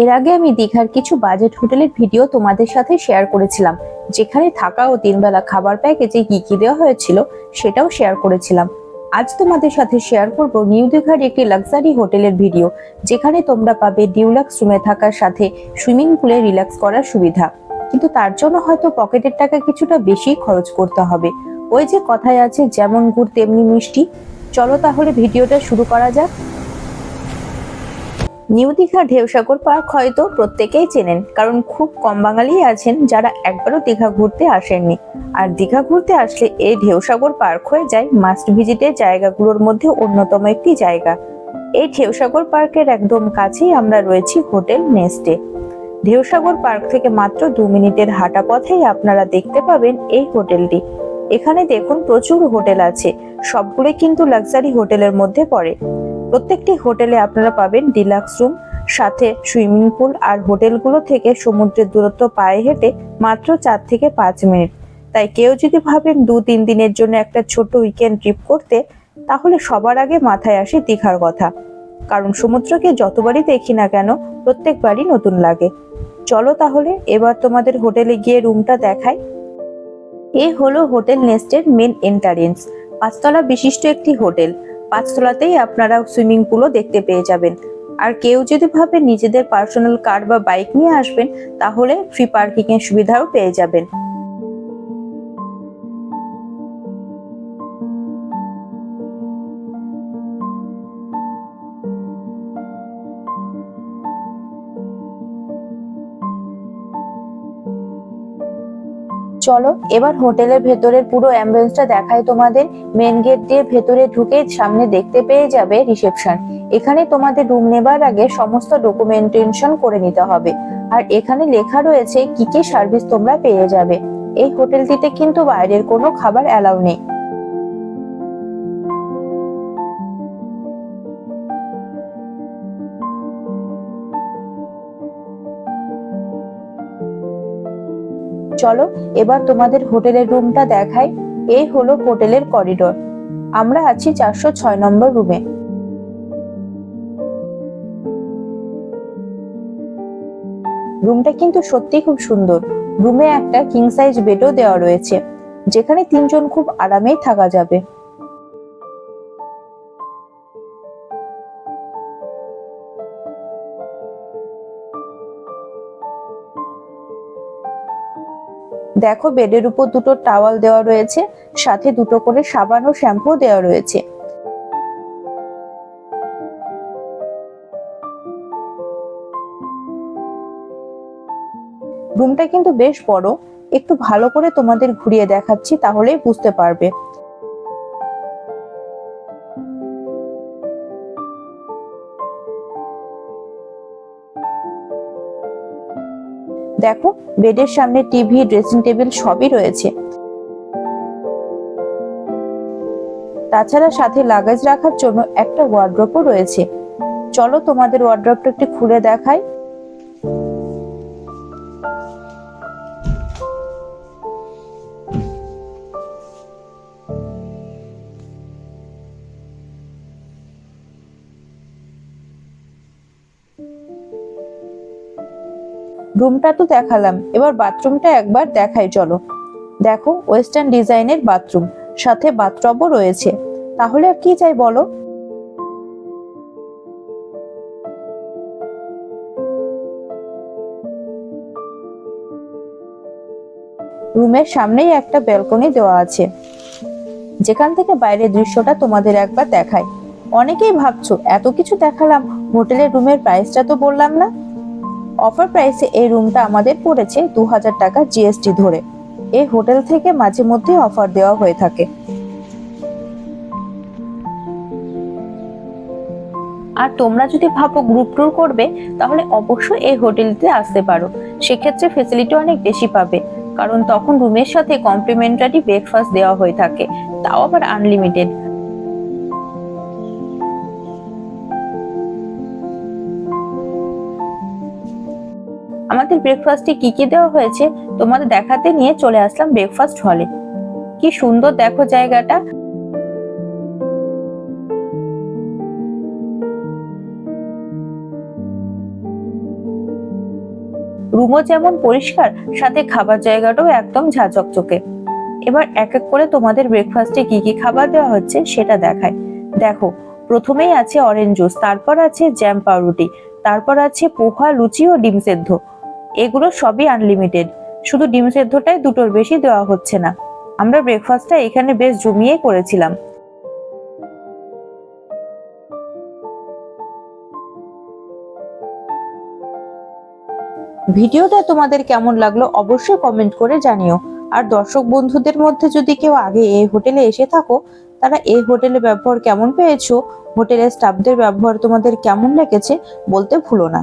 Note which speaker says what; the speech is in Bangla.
Speaker 1: এর আগে আমি দীঘার কিছু বাজেট হোটেলের ভিডিও তোমাদের সাথে শেয়ার করেছিলাম, যেখানে থাকা ও তিনবেলা খাবার প্যাকেজে কি কি দেওয়া হয়েছিল সেটাও শেয়ার করেছিলাম। আজ তোমাদের সাথে শেয়ার করব নিউ দীঘার একটি লাক্সারি হোটেলের ভিডিও যেখানে তোমরা পাবে ডিউলাক্স রুমে থাকার সাথে সুইমিং পুলে রিল্যাক্স করার সুবিধা। কিন্তু তার জন্য হয়তো পকেটের টাকা কিছুটা বেশি খরচ করতে হবে। ওই যে কথায় আছে, যেমন গুড় তেমনি মিষ্টি। চলো তাহলে ভিডিওটা শুরু করা যাক। নিউ দীঘা ঢেউসাগর পার্ক হয়তো প্রত্যেকেই চেনেন, কারণ খুব কম বাঙালিই আছেন যারা একবারও দীঘা ঘুরতে আসেননি। আর দীঘা ঘুরতে আসলে এই ঢেউসাগর পার্ক হয়ে যায় মাস্ট ভিজিটের জায়গাগুলোর মধ্যে অন্যতম একটি জায়গা। এই ঢেউসাগর পার্কের একদম কাছেই আমরা রয়েছি হোটেল নেস্টে। ঢেউসাগর পার্ক থেকে মাত্র দু মিনিটের হাঁটা পথেই আপনারা দেখতে পাবেন এই হোটেলটি। এখানে দেখুন প্রচুর হোটেল আছে, সবগুলোই কিন্তু লাক্সারি হোটেলের মধ্যে পড়ে। প্রত্যেকটি হোটেলে আপনারা পাবেন ডিলাক্স রুম, সাথে সুইমিং পুল আর হোটেলগুলো থেকে সমুদ্রের দূরত্ব পায়ে হেঁটে মাত্র চার থেকে পাঁচ মিনিট। তাই কেউ যদি ভাবেন দু তিন দিনের জন্য একটা ছোট উইকেন্ড ট্রিপ করতে, তাহলে সবার আগে মাথায় আসে দীঘার কথা। কারণ সমুদ্রকে যতবারই দেখি না কেন, প্রত্যেকবারই নতুন লাগে। চলো তাহলে, এবার তোমাদের হোটেলে গিয়ে রুমটা দেখাই। এ হলো হোটেল নেস্টের মেন এন্টারেন্স পাঁচতলা বিশিষ্ট একটি হোটেল। পাঁচতলাতেই আপনারা সুইমিং পুলও দেখতে পেয়ে যাবেন। আর কেউ যদি ভাবে নিজেদের পার্সোনাল কার বা বাইক নিয়ে আসবেন, তাহলে ফ্রি পার্কিং এর সুবিধাও পেয়ে যাবেন। চলো, এবার হোটেলের ভেতরের পুরো অ্যাম্বুলেন্সটা দেখায় তোমাদের। মেন গেট দিয়ে ভেতরে ঢুকে সামনে দেখতে পেয়ে যাবে রিসেপশন এখানে তোমাদের রুম নেবার আগে সমস্ত ডকুমেন্টেশন করে নিতে হবে। আর এখানে লেখা রয়েছে কি কি সার্ভিস তোমরা পেয়ে যাবে। এই হোটেলটিতে কিন্তু বাইরের কোনো খাবার অ্যালাউ নেই। চলো, এবার তোমাদের হোটেলের রুমটা দেখাই। এই হলো হোটেলের করিডোর। আমরা আছি চারশো ছয় নম্বর রুমে। রুমটা কিন্তু সত্যি খুব সুন্দর। রুমে একটা কিং সাইজ বেডও দেওয়া রয়েছে। যেখানে তিনজন খুব আরামেই থাকা যাবে। দেখো বেডের উপর দুটো টাওয়াল দেওয়া রয়েছে, সাথে দুটো করে সাবান ও শ্যাম্পু দেওয়া রয়েছে। রুমটা কিন্তু বেশ বড়, একটু ভালো করে তোমাদের ঘুরিয়ে দেখাচ্ছি, তাহলেই বুঝতে পারবে। দেখো, বেডের সামনে টিভি, ড্রেসিং টেবিল সবই রয়েছে। তাছাড়া সাথে লাগেজ রাখার জন্য একটা ওয়ার্ড্রপও রয়েছে। চলো তোমাদের ওয়ার্ড্রপটা একটু খুলে দেখাই। রুমটা তো দেখালাম। এবার বাথরুমটা একবার দেখাই, চলো। দেখো, ওয়েস্টার্ন ডিজাইনের বাথরুম, সাথে বাথটবও রয়েছে। তাহলে আর কি চাই বলো? রুমের সামনেই একটা ব্যালকনি দেওয়া আছে। যেখান থেকে বাইরের দৃশ্যটা তোমাদের একবার দেখায় অনেকেই ভাবছ, এত কিছু দেখালাম, হোটেলের রুমের প্রাইসটা তো বললাম না। অফার প্রাইসে এই রুমটা আমাদের পড়েছে দু হাজার টাকা জিএসটি ধরে। এই হোটেল থেকে মাঝে মধ্যে অফার দেওয়া হয়ে থাকে। আর তোমরা যদি ভাবো গ্রুপ ট্যুর করবে, তাহলে অবশ্যই এই হোটেলটিতে আসতে পারো। সেক্ষেত্রে ফেসিলিটি অনেক বেশি পাবে। কারণ তখন রুমের সাথে কমপ্লিমেন্টারি ব্রেকফাস্ট দেওয়া হয়ে থাকে। তাও আবার আনলিমিটেড আমাদের ব্রেকফাস্টে কি কি দেওয়া হয়েছে তোমাদের দেখাতে নিয়ে চলে আসলাম ব্রেকফাস্ট হলে কি সুন্দর দেখো জায়গাটা। রুমও যেমন পরিষ্কার, সাথে খাবার জায়গাটাও একদম ঝাঁচকচকে এবার এক এক করে তোমাদের ব্রেকফাস্টে কি কি খাবার দেওয়া হচ্ছে সেটা দেখায় দেখো, প্রথমেই আছে অরেঞ্জ জুস তারপর আছে জ্যাম পাউরুটি, তারপর আছে পোহা, লুচি ও ডিম সেদ্ধ। এগুলো সবই আনলিমিটেড শুধু ডিম সেদ্ধটাই দুটোর বেশি দেওয়া হচ্ছে না। আমরা ব্রেকফাস্টটা এখানে বেশ জমিয়ে করেছিলাম। ভিডিওটা তোমাদের কেমন লাগল অবশ্যই কমেন্ট করে জানিও। আর দর্শক বন্ধুদের মধ্যে যদি কেউ আগে এই হোটেলে এসে থাকো, তারা এই হোটেলে ব্যবহার কেমন পেয়েছ, হোটেলের স্টাফদের ব্যবহার তোমাদের কেমন লেগেছে বলতে ভুলো না।